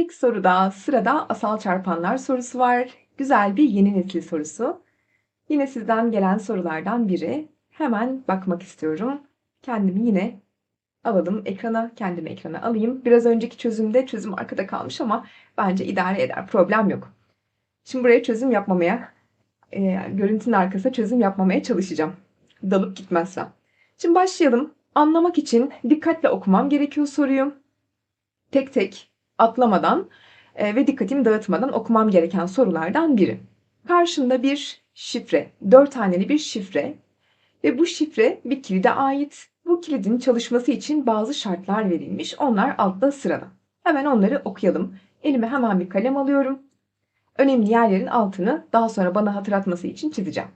İlk soruda sırada asal çarpanlar sorusu var. Güzel bir yeni nesil sorusu. Yine sizden gelen sorulardan biri. Hemen bakmak istiyorum. Kendimi yine alalım ekrana, kendimi ekrana alayım. Biraz önceki çözümde çözüm arkada kalmış ama bence idare eder, problem yok. Şimdi buraya çözüm yapmamaya, e, görüntünün arkasına çözüm yapmamaya çalışacağım. Dalıp gitmezsem. Şimdi başlayalım. Anlamak için dikkatle okumam gerekiyor soruyu. Tek tek atlamadan e, ve dikkatimi dağıtmadan okumam gereken sorulardan biri. Karşımda bir şifre, dört haneli bir şifre ve bu şifre bir kilide ait. Bu kilidin çalışması için bazı şartlar verilmiş. Onlar altta sırada. Hemen onları okuyalım. Elime hemen bir kalem alıyorum. Önemli yerlerin altını daha sonra bana hatırlatması için çizeceğim.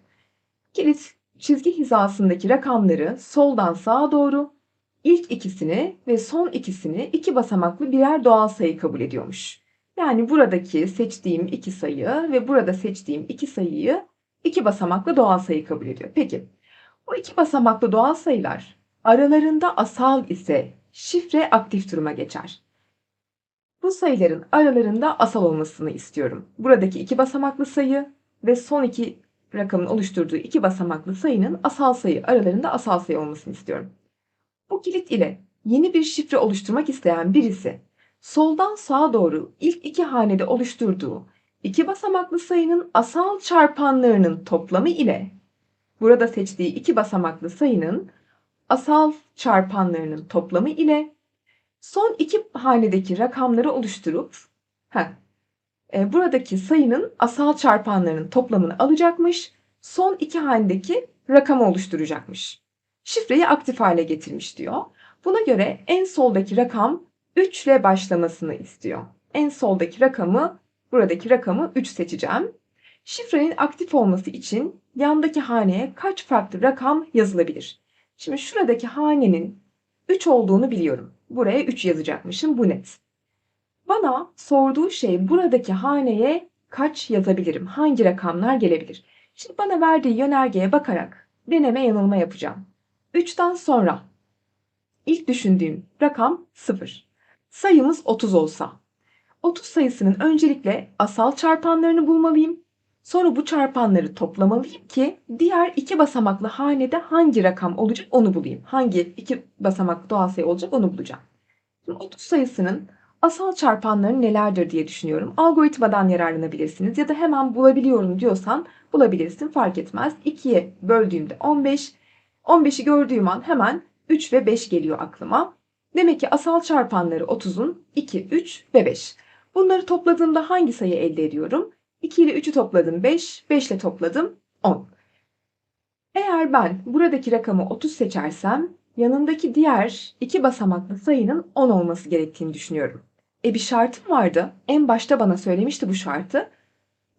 Kilit çizgi hizasındaki rakamları soldan sağa doğru ilk ikisini ve son ikisini iki basamaklı birer doğal sayı kabul ediyormuş. Yani buradaki seçtiğim iki sayı ve burada seçtiğim iki sayıyı iki basamaklı doğal sayı kabul ediyor. Peki bu iki basamaklı doğal sayılar aralarında asal ise şifre aktif duruma geçer. Bu sayıların aralarında asal olmasını istiyorum. Buradaki iki basamaklı sayı ve son iki rakamın oluşturduğu iki basamaklı sayının asal sayı aralarında asal sayı olmasını istiyorum. Bu kilit ile yeni bir şifre oluşturmak isteyen birisi soldan sağa doğru ilk iki hanede oluşturduğu iki basamaklı sayının asal çarpanlarının toplamı ile burada seçtiği iki basamaklı sayının asal çarpanlarının toplamı ile son iki hanedeki rakamları oluşturup heh, e, buradaki sayının asal çarpanlarının toplamını alacakmış. Son iki hanedeki rakamı oluşturacakmış. Şifreyi aktif hale getirmiş diyor. Buna göre en soldaki rakam 3 ile başlamasını istiyor. En soldaki rakamı, buradaki rakamı 3 seçeceğim. Şifrenin aktif olması için yandaki haneye kaç farklı rakam yazılabilir? Şimdi şuradaki hanenin 3 olduğunu biliyorum. Buraya 3 yazacakmışım. Bu net. Bana sorduğu şey buradaki haneye kaç yazabilirim? Hangi rakamlar gelebilir? Şimdi bana verdiği yönergeye bakarak deneme yanılma yapacağım. 3'ten sonra ilk düşündüğüm rakam 0. Sayımız 30 olsa 30 sayısının öncelikle asal çarpanlarını bulmalıyım. Sonra bu çarpanları toplamalıyım ki diğer iki basamaklı hanede hangi rakam olacak onu bulayım. Hangi iki basamaklı doğal sayı olacak onu bulacağım. Şimdi 30 sayısının asal çarpanları nelerdir diye düşünüyorum. Algoritmadan yararlanabilirsiniz ya da hemen bulabiliyorum diyorsan bulabilirsin fark etmez. 2'ye böldüğümde 15. 15'i gördüğüm an hemen 3 ve 5 geliyor aklıma. Demek ki asal çarpanları 30'un 2, 3 ve 5. Bunları topladığımda hangi sayı elde ediyorum? 2 ile 3'ü topladım 5, 5 ile topladım 10. Eğer ben buradaki rakamı 30 seçersem yanındaki diğer iki basamaklı sayının 10 olması gerektiğini düşünüyorum. E bir şartım vardı. En başta bana söylemişti bu şartı.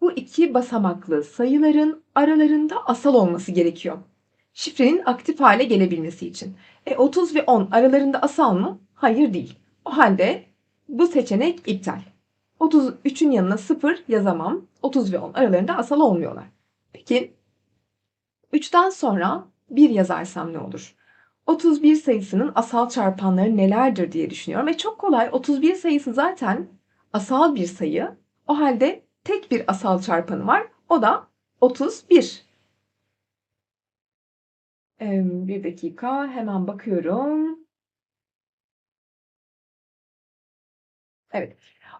Bu iki basamaklı sayıların aralarında asal olması gerekiyor. Şifrenin aktif hale gelebilmesi için. E 30 ve 10 aralarında asal mı? Hayır değil. O halde bu seçenek iptal. 33'ün yanına 0 yazamam. 30 ve 10 aralarında asal olmuyorlar. Peki 3'ten sonra 1 yazarsam ne olur? 31 sayısının asal çarpanları nelerdir diye düşünüyorum. Ve çok kolay 31 sayısı zaten asal bir sayı. O halde tek bir asal çarpanı var. O da 31. Bir dakika hemen bakıyorum. Evet.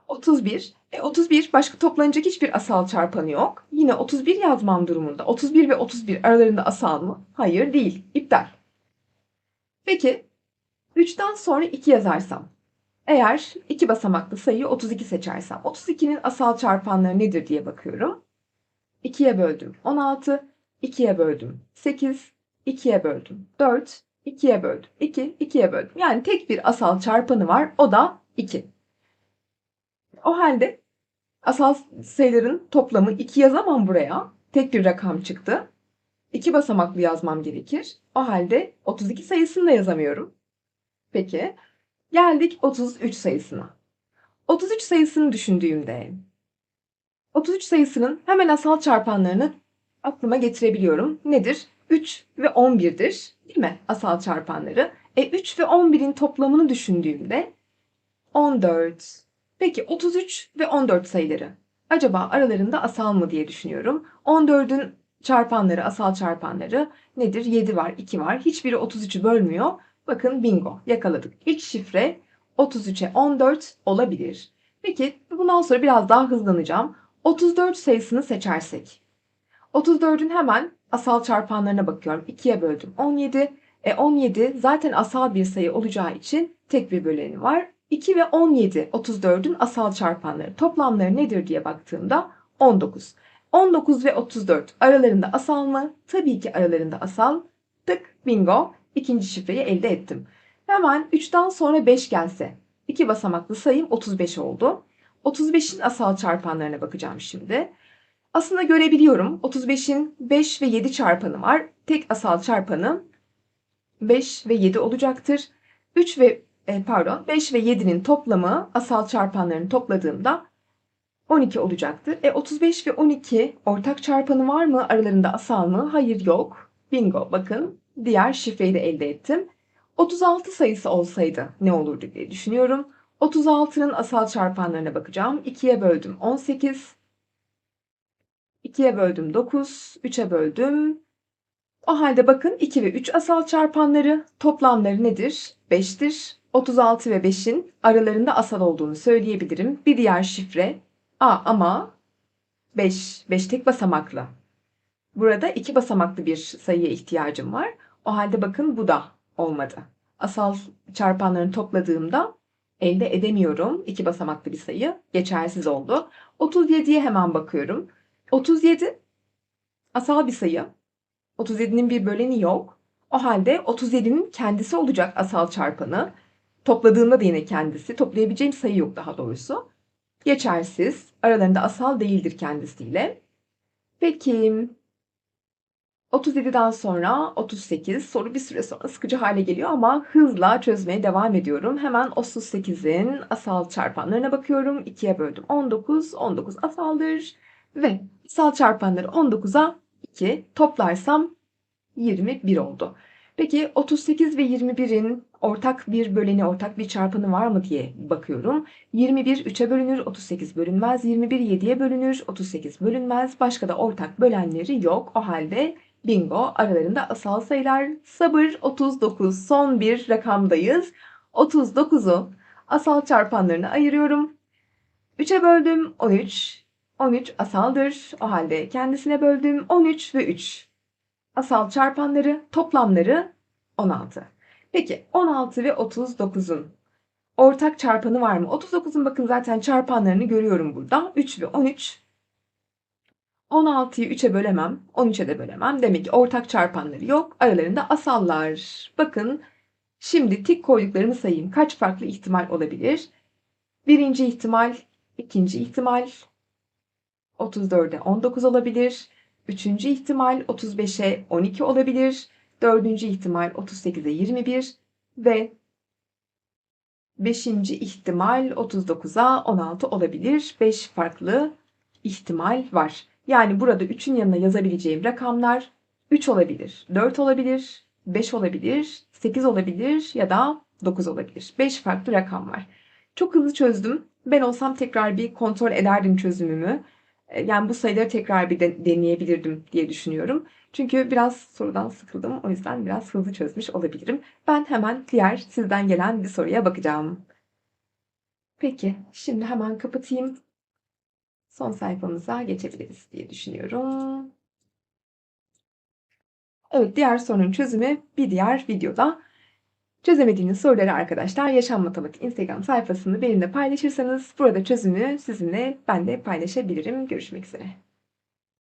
31. E, 31 başka toplanacak hiçbir asal çarpanı yok. Yine 31 yazmam durumunda. 31 ve 31 aralarında asal mı? Hayır değil. İptal. Peki 3'ten sonra 2 yazarsam. Eğer iki basamaklı sayıyı 32 seçersem 32'nin asal çarpanları nedir diye bakıyorum. 2'ye böldüm 16, 2'ye böldüm 8, 2'ye böldüm 4, 2'ye böldüm 2, 2'ye böldüm. Yani tek bir asal çarpanı var o da 2. O halde asal sayıların toplamı 2 yazamam buraya. Tek bir rakam çıktı. 2 basamaklı yazmam gerekir. O halde 32 sayısını da yazamıyorum. Peki geldik 33 sayısına. 33 sayısını düşündüğümde 33 sayısının hemen asal çarpanlarını aklıma getirebiliyorum. Nedir? 3 ve 11'dir. Değil mi? Asal çarpanları. E 3 ve 11'in toplamını düşündüğümde 14, Peki 33 ve 14 sayıları. Acaba aralarında asal mı diye düşünüyorum. 14'ün çarpanları, asal çarpanları nedir? 7 var, 2 var. Hiçbiri 33'ü bölmüyor. Bakın bingo yakaladık. İlk şifre 33'e 14 olabilir. Peki bundan sonra biraz daha hızlanacağım. 34 sayısını seçersek. 34'ün hemen asal çarpanlarına bakıyorum. 2'ye böldüm 17. E 17 zaten asal bir sayı olacağı için tek bir böleni var. 2 ve 17 34'ün asal çarpanları. Toplamları nedir diye baktığımda 19. 19 ve 34 aralarında asal mı? Tabii ki aralarında asal. Tık bingo. İkinci şifreyi elde ettim. Hemen 3'ten sonra 5 gelse. 2 basamaklı sayım 35 oldu. 35'in asal çarpanlarına bakacağım şimdi. Aslında görebiliyorum. 35'in 5 ve 7 çarpanı var. Tek asal çarpanı 5 ve 7 olacaktır. 3 ve e, pardon 5 ve 7'nin toplamı asal çarpanlarını topladığımda 12 olacaktır. E 35 ve 12 ortak çarpanı var mı? Aralarında asal mı? Hayır yok. Bingo bakın diğer şifreyi de elde ettim. 36 sayısı olsaydı ne olurdu diye düşünüyorum. 36'nın asal çarpanlarına bakacağım. 2'ye böldüm 18. 2'ye böldüm 9. 3'e böldüm. O halde bakın 2 ve 3 asal çarpanları toplamları nedir? 5'tir. 36 ve 5'in aralarında asal olduğunu söyleyebilirim. Bir diğer şifre A ama 5. 5 tek basamaklı. Burada iki basamaklı bir sayıya ihtiyacım var. O halde bakın bu da olmadı. Asal çarpanlarını topladığımda elde edemiyorum. İki basamaklı bir sayı geçersiz oldu. 37'ye hemen bakıyorum. 37 asal bir sayı. 37'nin bir böleni yok. O halde 37'nin kendisi olacak asal çarpanı. Topladığımda da yine kendisi. Toplayabileceğim sayı yok daha doğrusu. Geçersiz. Aralarında asal değildir kendisiyle. Peki 37'den sonra 38 soru bir süre sonra sıkıcı hale geliyor ama hızla çözmeye devam ediyorum. Hemen 38'in asal çarpanlarına bakıyorum. 2'ye böldüm 19. 19 asaldır. Ve asal çarpanları 19'a 2 toplarsam 21 oldu. Peki 38 ve 21'in ortak bir böleni, ortak bir çarpanı var mı diye bakıyorum. 21 3'e bölünür, 38 bölünmez. 21 7'ye bölünür, 38 bölünmez. Başka da ortak bölenleri yok. O halde bingo aralarında asal sayılar. Sabır 39 son bir rakamdayız. 39'u asal çarpanlarına ayırıyorum. 3'e böldüm 13. 13 asaldır. O halde kendisine böldüm 13 ve 3. Asal çarpanları toplamları 16. Peki 16 ve 39'un ortak çarpanı var mı? 39'un bakın zaten çarpanlarını görüyorum burada. 3 ve 13. 16'yı 3'e bölemem. 13'e de bölemem. Demek ki ortak çarpanları yok. Aralarında asallar. Bakın şimdi tik koyduklarımı sayayım. Kaç farklı ihtimal olabilir? Birinci ihtimal, ikinci ihtimal, 34'e 19 olabilir. Üçüncü ihtimal 35'e 12 olabilir. Dördüncü ihtimal 38'e 21 ve beşinci ihtimal 39'a 16 olabilir. 5 farklı ihtimal var. Yani burada 3'ün yanına yazabileceğim rakamlar 3 olabilir, 4 olabilir, 5 olabilir, 8 olabilir ya da 9 olabilir. 5 farklı rakam var. Çok hızlı çözdüm. Ben olsam tekrar bir kontrol ederdim çözümümü. E, yani bu sayıları tekrar bir de deneyebilirdim diye düşünüyorum. Çünkü biraz sorudan sıkıldım. O yüzden biraz hızlı çözmüş olabilirim. Ben hemen diğer sizden gelen bir soruya bakacağım. Peki, şimdi hemen kapatayım. Son sayfamıza geçebiliriz diye düşünüyorum. Evet, diğer sorunun çözümü bir diğer videoda. Çözemediğiniz soruları arkadaşlar Yaşam Matematik Instagram sayfasını benimle paylaşırsanız burada çözümü sizinle ben de paylaşabilirim. Görüşmek üzere.